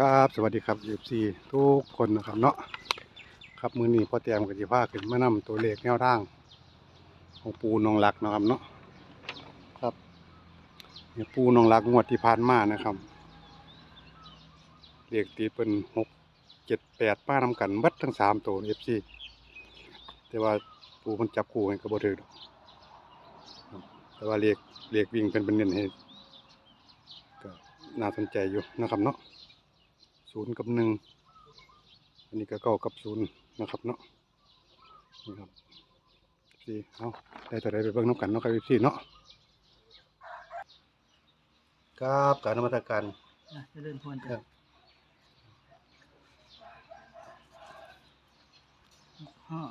ครับสวัสดีครับ FC ทุกคนนะครับเนาะครับมือนี้พ่อเตียมกับจิพาขึ้นมานำตัวเลขแนวทาง ของปูนองรักนะครับเนาะครับเนี่ยปูนองรักงวดที่ผ่านมานะครับเลขตีเป็นหกเจ็ดแปดป้านำกันเบัดทั้งสามตัว FC แต่ว่าปูมันจับคู่ให้กระบอกถือแต่ว่าเลขเลขวิ่งเป็นเป็นเน้นให้ก็น่าสนใจอยู่นะครับเนาะ ศูนย์กับหนึ่งอันนี้ก็เก้ากับศูนย์นะครับเนาะนี่ครับสี่เอาได้ตัวใดไปเบิ่งน้ำกันเนาะครับสี่เนาะครับการนมัตการนะเจะเริ่มพรครัจ้ะบห้า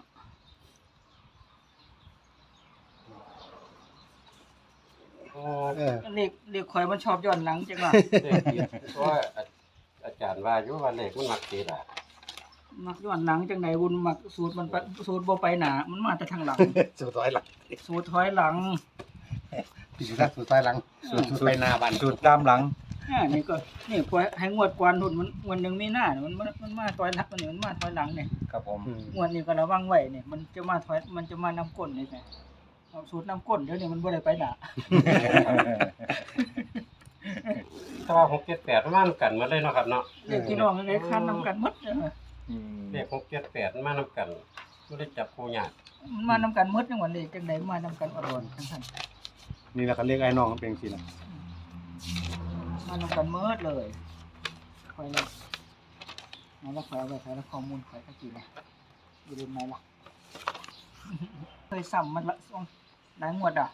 โอ้เออเรียกเรียกคอยมันชอบย้อนหลังจังว่าเลขผิดเพราะว่าอา อาจารย์ว่าอยู่ว่าเลขมันมักติดอะมักย้อนหลังจังไหนบุญมักสูตรมันไปสูตรบ่ไปหนามันมาแต่ทางหลังสุดท้ายหลังสูตรถอยหลังพี่สุดท้ายสุดท้ายหลังสุดสุดไปหน้าบ้านสูตรตามหลัง อ่านี่ก็นี่พอให้งวดกวนหุ่นมันวันหนึงมีหน้าเนี่ยมันมันมันมาถอยหลังมันนี่มันมาถอยหลังเนี่ยครับผมอืมงวดนี้ก็ระวังไว้เนี่ยมันจะมาถอยมันจะมานํก้นนี่ไงเอาสูตรนํก้นเดี๋ยวนี้มันบ่ได้ไปหนา ถ้าว่าหกเจ็ดแปดมันมานํกันหมาเลยเนาะครับเนาะเรียกพี่น้องยังไงคันนํกันหมดเด้ออืมเลขหกเจ็ดแปดมันมานํกันไม่ได้จับคู่ยากมันมานํกันหมดจังหวัดนี้จังได๋มานํกันอดๆจังซั่นนี่แหละเขาเรียกไอ้น้องเป็นสิล่ะมันลงกันเมิดเลยคอยเลยนั่นแล้วคอยเอาไปใช้แล้วข้อมูลคอยตะกี้เลยอยู่ริมไหนล่ะเคยซ้ำมันละสองหลายงวดอะ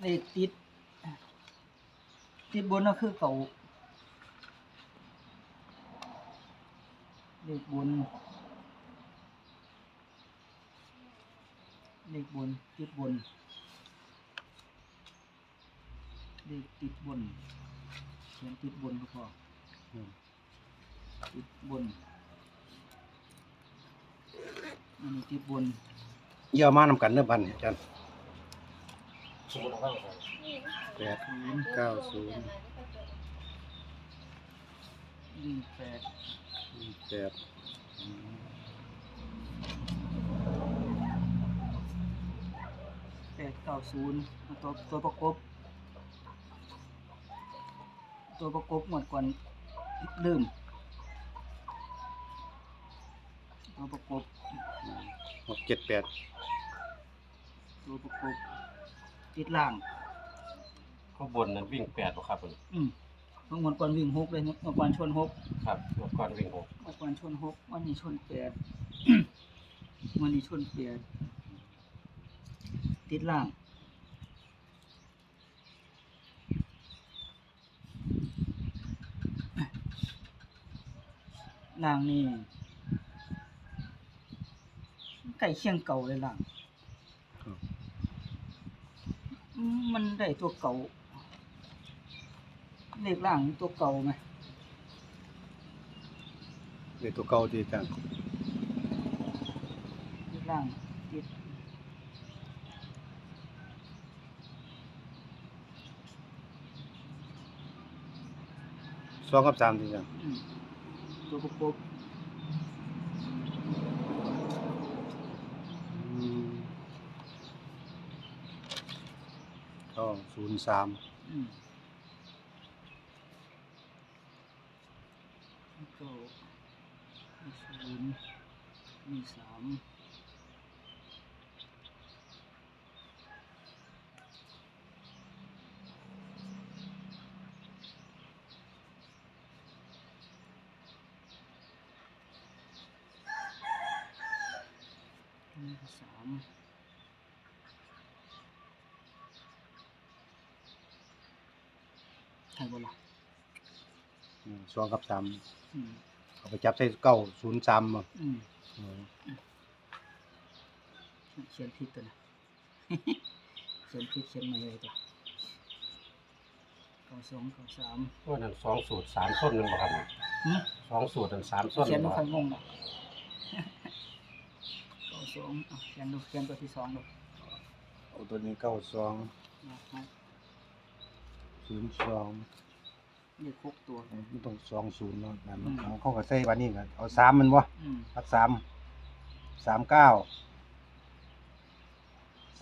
เลขติด ติดบนก็คือเก่าเลขบนเลขบนติดบนเลขติดบนเขียนติดบนก็พอติดบนอันนี้ติดบนเยี่ยมมานำกันเนื้อพันเนี่ยอาจารย์ ดเก้าศูนย์วิ่งแปดแปดแปดเก้าศูนย์ตัวตัวประกบ ตัวประกบหมดก่อนลืมตัวประกบหกเจ็ดแปดตัวประกบติดล่าง ข้างบนนั้นวิ่งแปดบ่ครับผมอืมเมื่อวันก่อนวิ่งหกเลยเมื่อก่อนชนหกครับเมื่อก่อนวิ่งหกเมื่อก่อนชนหกวันนี้ชนแปด วันนี้ชนแปดติดล่าง ล่างนี่ใกล้เคียงเก่าเลยล่างอืมมันได้ตัวเก่า เลขล่างนี่ตัวเก่าไหมเลขตัวเก่าที่อาจารย์เลขล่างติดสองกับสามที่อาจารย์อืมตัวประกบอืมก็ศูนย์สามอืมแล้วก็มีศูนย์มี สามนี่ก็สามใช่บ่ล่ะอืมสองกับสามอืมเอาไปจับใส่เก้าศูนย์สามมาอืมอืม เขียนผิดตัวนะเขียนผิดเขียนมาเลยตัวเก้าสองเก้าสามว่านั้นสองสูตรสามส้นนึงบ่ครับหึสองสูตรนั้นสามส้นเขียนบ่ไม่คค่รัอบยงงหรอกเก้าสองอะเขียนดูเขียนตัวที่สองดูเอาตัวนี้เก้าสองนะฮะศูนย์สอง เลขหกตัว มันต้องสองศูนย์เนาะนั่นอืมเอาเขาก็ใส่บานนี้ก็เอาสามมันบ่อืมรักสามสามเก้า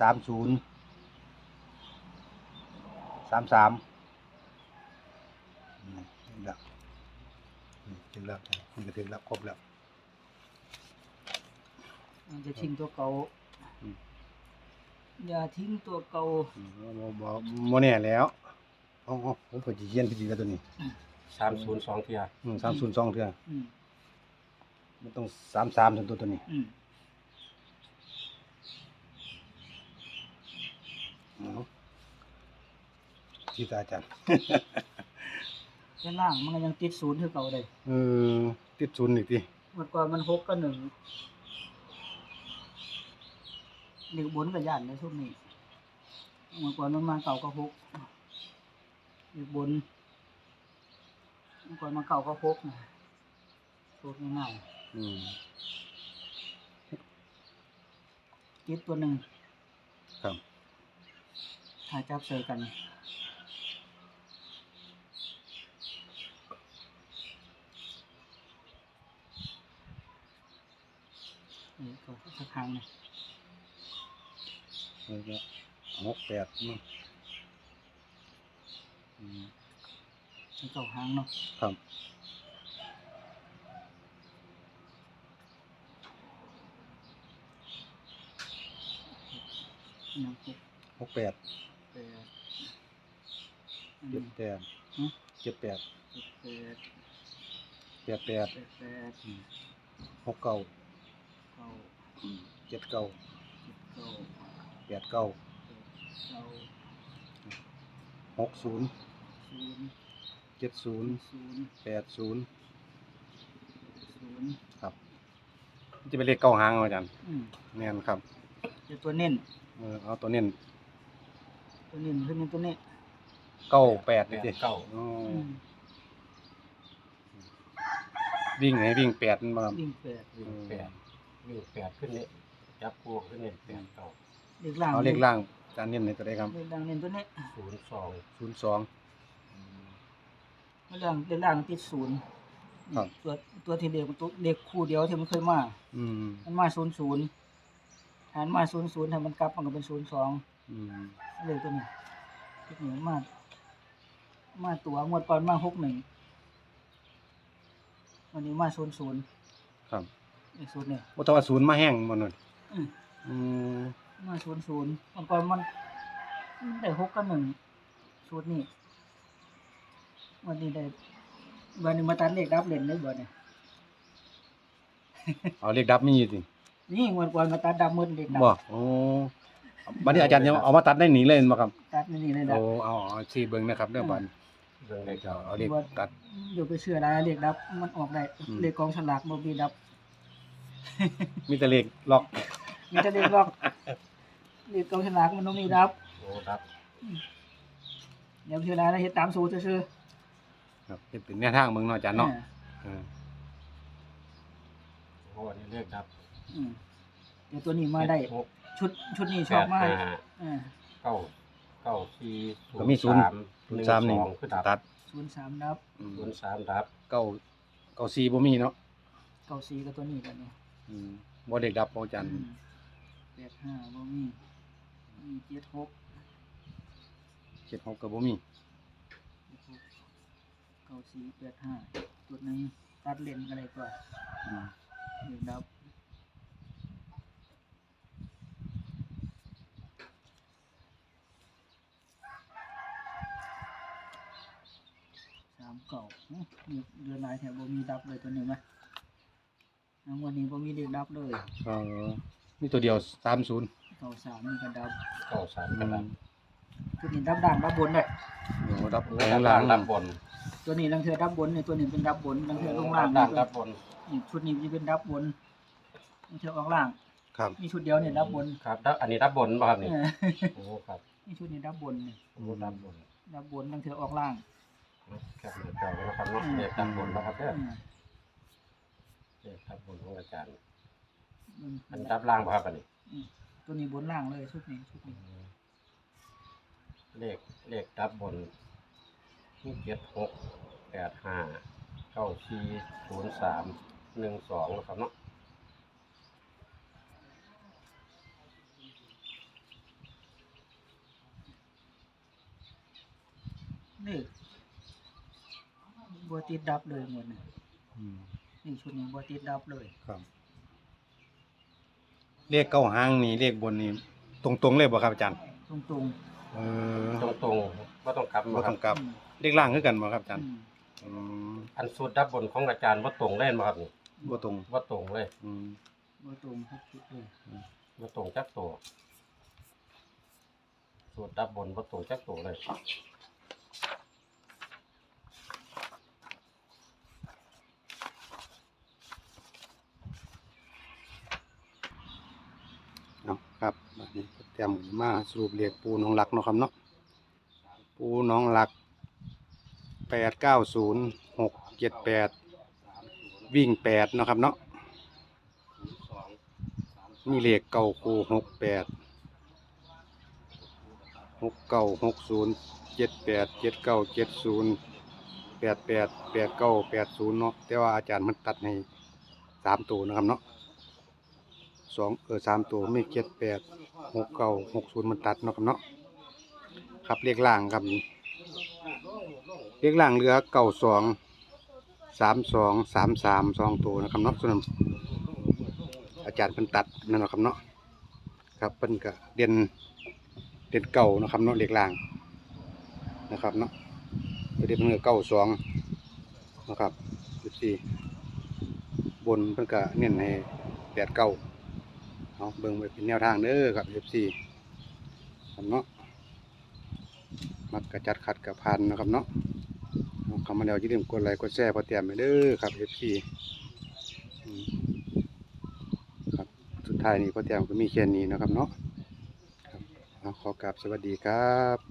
สามศูนย์สามสามอืมถึงแล้วอืมถึงแล้วนี่ก็ถึงแล้วครบแล้ว มันจะทิ้งตัวเก่าอืม อย่าทิ้งตัวเก่า อืมบ่บ่บ่แน่แล้วเอาเอาผมก็สิเขียนพิธีแล้วตัวนี้สามศูนย์สองเทียอืมสามศูนย์สองเทื่ออืมมันต้องสามสามถึงตัวตัวนี้อืมเอาที่ตาอาจารย์ด้านล่างมันก็ยังติดศูนย์คือเก่าเลยเออติดศูนย์อีกทีเมื่อก่อนมันหกกับหนึ่งเด็กบนกับย่านในช่วงนี้เมื่อก่อนมันมาเก่ากับหก เด็กบนเมื่อก่อนมาเก่ากับหกนะสูตรง่ายอืมๆติดตัวหนึ่งครับถ้าจับเจอกัน นี่ก็สักครั้งหนึงแล้วก็หกแปดมั้งอืม ให้ เก่าหางเนาะครับหนึ่งหกหกแปดแปดอันเจ็นี้ดแปดฮะเจ็ดแปดเจ็ดแปดแปดแปดแปดแปดอืมหกเก้าเก้าอืมเจ็ดเก้าเจ็ดเก้าแปดเก้าแปดเก้าหกศูนย์ศูนย์ เจ็ดศูนย์ศูนย์แปดศูนย์ศูนย์ครับจะเป็นเลขเก้าหางเอาอาจารย์อืมแน่นครับเดี๋ยวตัวเน้นเออเอาตัวเน้นตัวเน้นคือเน้นตัวนี้เก้าแปดแปนี่ดสิเก้า อ๋ออืมวิ่งให้วิ่งแปดนั่นบ่ครับวิ่งแปดวิ่งแปดวิ่งแปดขึ้นนี่จับคู่ขึ้นนี่แปดเก้าเด็กล่างเอาเลขล่างอาจารย์เน้นในตัวใดครับเด็กล่างเน้นตัวนี้ศูนย์สองศูนย์สอง เด็กล่างเด็กล่างติดศูนย์ครับ ตัวตัวที่เด็กตัวเด็กคู่เดียวที่มันเคยมา อืมมันมาศูนย์ศูนย์หันมาศูนย์ศูนย์ถ้ามันกลับมันก็เป็นศูนย์สองอืมเลยตัวนี้ตัวนี้มา มาตัวงวดก่อนมาหกหนึ่งวันนี้มาศูนย์ศูนย์ครับอีกศูนย์เนี่ย โอ้แต่ว่าศูนย์มาแห้งบ่นั่นอืม อืมมาศูนย์ศูนย์วันก่อนมันได้หกกับหนึ่งศูนย์นี่ วันนี้ได้วันนี้มาตัดเลขดับเล่นได้บ่เนี่ยเอาเลขดับมีอยู่สินี่งวดก่อนมาตัดดับมืดเลขดับบ่โอ้บัดนี้อาจารย์จะเอามาตัดได้หนีเลยบ่ครับ ตัดนี่นี่เลยดัโอ้บเอาเอาชี้เบิ่งนะครับเด้อบัดเรื่องเลขเดี๋ยวเก้าเอาเลขตัดเดี๋ยวไปเชื่ออะไรเลขดับ มันออกได้อืมเลขกองฉลากบ่มีดับ มีแต่เลขล็อก มีแต่เลขบอกเลขกองฉลากมันต้องมีดับโอ้รับเดี๋ยวเชื่ออะไรเฮ็ดตามสูตรซื่อ ครับเฮ็ดเป็นแนวทางเบิ่งเนาะอาจารย์เนาะเออโอ้นี่เลขดับอืมเดี๋ยวตัวนี้มาได้ หกชุดชุดนี้ชแปอบดมากห้าอ่าเก้าเก้าสี่ก็มีศูนย์หศูนนึ่งย์สามนี่สองคือดับตัดศูนย์สามดับอืมศูนย์สามดับเก้าเก้าสี่บ่มีเนาะเก้าสี่กับตัวนี้กันเนี่ยอืมบ่เลขดับบ่อาจารย์อืมแปดห้าบ่มีมีเจ็ดหกเจ็ดหกก็บ่มีเจ็ดหก เก้าสี่แปดห้าตัวหนึงตัดเลนอะไรก่อนอืมเลขดับสามเก่าอื้อมีเดือนหลายแถวบ่มีดับเลยตัวนี้ไหมทั้งวันนี้บ่มีเลขดับเลยเออมีตัวเดียว30เก่าสามนี่ก็ดับเก้าสามอืก็ดัมบตัวนี้ดับด่างดับบนเลยโอ้ดับโอ้แรดังบล่าล่างงดับบน ตัวนี้ลังเทือดับบนเนี่ยตัวนี้เป็นดับบนลังเทือลงดัล่างบล่างดับบนนี่ชุดนี้จะเป็นดับบนลังเทือออกล่าง ครับ มีชุดเดียวเนี่ยดับบนครับดับอันนี้ดับบนป่ะครับนี่เออโอ้ครับนี่ชุดนี้ดับบนเนี่ยโอ้ดับบนดับบนลังเทือออกล่างแคปหน้าจอไว้นะครับเนาะเลขดับบนนะครับเด้ออืมเลขดับบนของอาจารย์มันอันดับล่างป่ะครับอันนี้ตัวนี้บนล่างเลยชุดนี้ชุดนี้เลขเลขดับบน มีเจ็ดหกแปดห้าเก้าสี่ศูนย์สามหนึ่งสองนะครับเนาะนี่บัวติดดับเลยหมดนี่อืมนี่ชุดนี้บัวติดดับเลยครับ เลขเก้าหางนี่เลขบนนี่ตรงๆเลยบ่ครับอาจารย์ ตรงตรงเออตรงตรงๆว่าต้องกลับบ่มาคต้รัอบ งกลับ เลขล่างคือกันบ่ครับอาจารย์อืมอืมอันสูตรดับบนของอาจารย์ว่าตรงเล่นมาครับนี่บ่ตรงว่าตรงเลยอืมบัวตรงทุกชุดเลยว่าตรงจักตัวสูตรดับบนว่าตรงจักตัวเลยเอาครับบัดนี้เตรียมมาสรุปเลขปูน้องหลักเนาะครับเนาะปูน้องหลัก แปดเก้าศูนย์หกเจ็ดแปดวิ่งแปดเนาะครับเนาะมีเลขเก้าคูหกแปดหกเก้าหกศูนย์เจ็ดแปดเจ็ดเก้าเจ็ดศูนย์แปดแปดแปดเก้าแปดศูนย์เนาะแต่ว่าอาจารย์มันตัดให้สามตัวนะครับเนาะสองเออสามตัวไม่เจ็ดแปดหกเก้าหกศูนย์มันตัดเนาะครับเนาะครับเลขล่างครับ เลขล่างเหลือเก้าสองสามสองสามสามสองตัวนะครับเนาะส่วนอาจารย์เพิ่นตัดนั่นนะครับเนาะครับเพิ่นก็เด่นเด่นเก่านะครับเนาะเลขล่างนะครับเนาะเด่นเพิ่นเก้าสองนะครับสิบสี่บนเพิ่นก็เน้นให้แปดเก้าเอาเบิ่งไว้เป็นแนวทางเด้อครับ FC ครับเนาะ มักกระจัดขัดกับพันนะครับเนาะเอาเข้ามาแล้วอย่าลืมกดไลค์กดแชร์พอเตรียมไปเด้อครับเอฟซีครับสุดท้ายนี้พอเตรียมก็มีแค่นี้นะครับเนาะครับขอกราบสวัสดีครับ